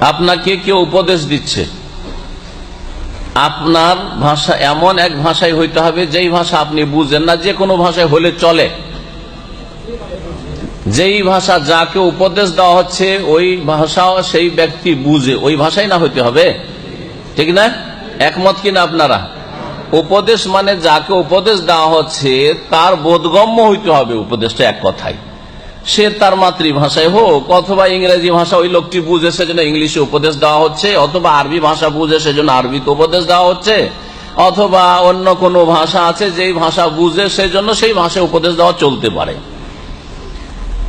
আপনাকে কেউ উপদেশ দিচ্ছে। আপনার ভাষা এমন এক ভাষায় হইতে হবে, যেই ভাষা আপনি বুঝেন না, যে কোনো ভাষায় হলে চলে। যেই ভাষা যাকে উপদেশ দেওয়া হচ্ছে, ওই ভাষা সেই ব্যক্তি বুঝে। ওই ভাষাই না হইতে হবে। ঠিক না? একমত কিনা আপনারা? উপদেশ মানে যাকে উপদেশ দেওয়া হচ্ছে, তার বোধগম্য হইতে হবে। উপদেশটা এক কথায়। সে তার মাতৃভাষায় হোক, অথবা ইংরেজি ভাষা ওই লোকটি বুঝে সেজন্য ইংলিশে উপদেশ দেওয়া হচ্ছে, অথবা আরবি ভাষা বুঝে সেজন্য আরবিতে উপদেশ দেওয়া হচ্ছে, অথবা অন্য কোনো ভাষা আছে যেই ভাষা বুঝে সেজন্য সেই ভাষায় উপদেশ দেওয়া চলতে পারে।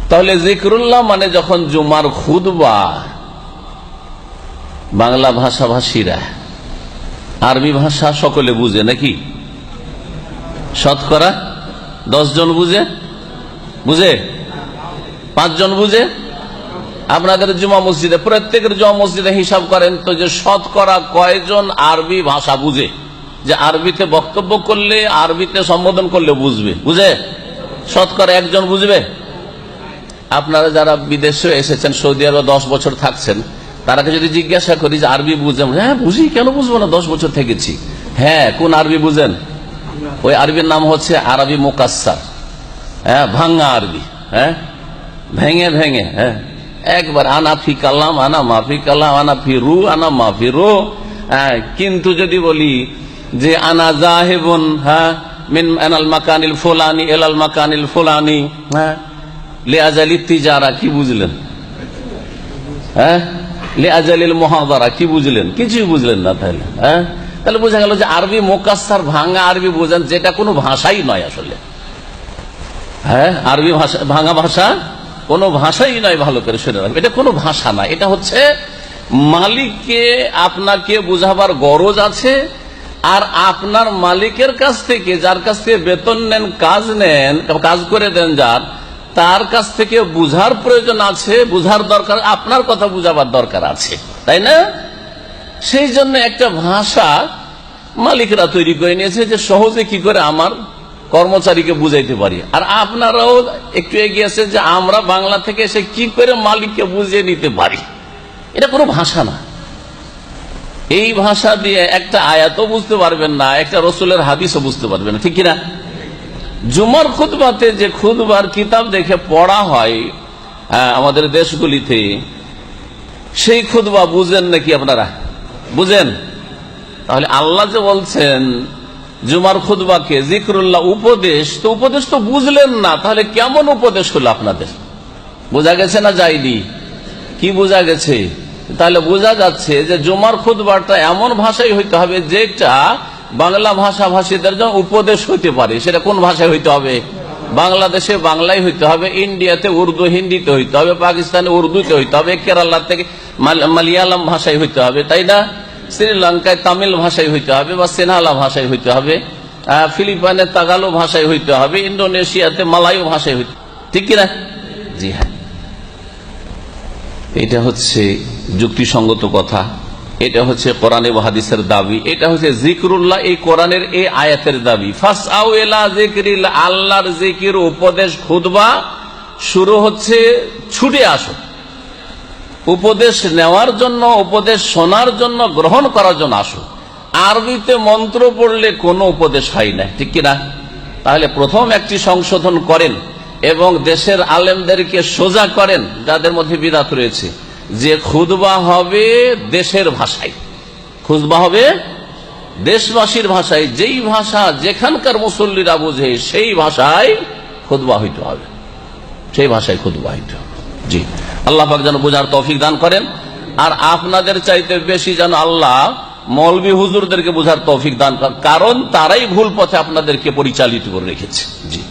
তাহলে জিকরুল্লাহ মানে যখন জুমার খুদবা বাংলা ভাষাভাষীরা, আরবি ভাষা সকলে বুঝে নাকি? শতকরা দশ জন বুঝে? বুঝে? পাঁচজন বুঝে? আপনাদের জুমা মসজিদে, প্রত্যেকের জুমা মসজিদে হিসাব করেন তো যে শতকরা কয়জন আরবি ভাষা বুঝে? যে আরবিতে বক্তব্য করলে, আরবিতে সম্বোধন করলে বুঝবে। বুঝে? শতকরা একজন বুঝবে? আপনারা যারা বিদেশে এসেছেন, সৌদি আরবে দশ বছর থাকছেন, তারাকে যদি জিজ্ঞাসা করি যে আরবি বুঝেন হ্যাঁ বুঝি, কেন বুঝব না? দশ বছর থেকেছি। হ্যাঁ কোন আরবি বুঝেন? ওই আরবির নাম হচ্ছে আরবি মোকাসার হ্যাঁ ভাঙ্গা আরবি। হ্যাঁ? ভেঙে ভেঙে হ্যাঁ। একবার আনা ফি কালাম, আনা মাফি কালাম, আনা ফি রু, আনা মাফি রু। হ্যাঁ কিন্তু যদি বলি যে আনা জাহেবন হ্যাঁ মিন আনাল মাকানিল ফুলানি এলাল মাকানিল ফুলানি হ্যাঁ লেআজালি তিজারা কি বুঝলেন? হ্যাঁ লেআজালিল মহাদারা কি বুঝলেন? কিছুই বুঝলেন না তাহলে হ্যাঁ। তাহলে বোঝা গেল যে আরবি মোকাসার ভাঙা আরবি বোঝেন, যেটা কোনো ভাষাই নয় আসলে। হ্যাঁ আরবি ভাষা, ভাঙা ভাষা কোনো ভাষাই নয় ভালো করে শুনে রাখবে। এটা কোনো ভাষা না। এটা হচ্ছে মালিককে আপনাকে বুঝাবার গরজ আছে আর আপনার মালিকের কাছ থেকে যার কাছ থেকে বেতন নেন, কাজ নেন, কাজ করে দেন যার, তার কাছ থেকে বুঝার প্রয়োজন আছে, বুঝার দরকার, আপনার কথা বুঝাবার দরকার আছে। তাই না? সেই জন্য একটা ভাষা মালিকরা তৈরি করে নিয়েছে যে সহজে কি করে আমার কর্মচারীকে বুঝাইতে পারি। আর আপনারাও একটু এগিয়ে আছে যে আমরা বাংলা থেকে এসে কি করে মালিককে বুঝিয়ে নিতে পারি। এটা কোনো ভাষা না। এই ভাষা দিয়ে একটা আয়াতও বুঝতে পারবেন না একটা রসুলের হাদিসও বুঝতে পারবেন না। ঠিক কিনা? জুমার খুদবাতে যে খুদবার কিতাব দেখে পড়া হয় হ্যাঁ, আমাদের দেশগুলিতে সেই খুদবা বুঝেন নাকি আপনারা? বুঝেন? তাহলে আল্লাহ যে বলছেন জুমার খুদবাকে জিক্রুল্লাহ উপদেশ, তো উপদেশ তো বুঝলেন না, তাহলে কেমন উপদেশ হলো আপনাদের? বোঝা গেছে না যায়নি? কি বোঝা গেছে? তাহলে বোঝা যাচ্ছে যে জুমার খুদবাটা এমন ভাষায় হইতে হবে যেটা বাংলা ভাষা ভাষীদের জন্য উপদেশ হইতে পারে। সেটা কোন ভাষায় হইতে হবে? বাংলাদেশে বাংলায় হইতে হবে, ইন্ডিয়াতে উর্দু, হিন্দিতে হইতে হবে, পাকিস্তানে উর্দুতে হইতে হবে কেরালা থেকে মাল- মালয়ালম ভাষায় হইতে হবে, তাই না? শ্রীলঙ্কায় তামিল ভাষায় হইতে হবে বা সেনালা ভাষায় হইতে হবে ফিলিপাইনে তাগালো ভাষায় হইতে হবে, ইন্দোনেশিয়াতে মালায়ু ভাষায় হইতে ঠিক কিনা? জি হ্যাঁ। এটা হচ্ছে যুক্তিসঙ্গত কথা। এটা হচ্ছে কোরআন বাহাদিসের দাবি। এটা হচ্ছে জিকরুল্লাহ এই কোরআনের এই আয়াতের দাবি। আল্লাহর জিকির, উপদেশ খুদবা শুরু হচ্ছে, ছুটে আসো। উপদেশ নেওয়ার জন্য, উপদেশ শোনার জন্য, গ্রহণ করার জন্য আসুক। আরবিতে মন্ত্র পড়লে কোনো উপদেশ হয় না, ঠিক কিনা? তাহলে প্রথম একটি সংশোধন করেন এবং দেশের আলেমদেরকে সোজা করেন, যাদের মধ্যে বিদাত রয়েছে। যে খুদবা হবে দেশের ভাষায়। খুদবা হবে দেশবাসীর ভাষায়। যেই ভাষা যেখানকার মুসল্লিরা বুঝে, সেই ভাষায় খুদবা হইতে হবে। সেই ভাষায় খুদবা হইতে হবে। জি। আল্লাহ পাক যেন বোঝার তৌফিক দান করেন। আর আপনাদের চাইতে বেশি যেন আল্লাহ মৌলবী হুজুরদেরকে বোঝার তৌফিক দান করেন। কারণ তারাই ভুল পথে আপনাদেরকে পরিচালিত করে রেখেছে। জি।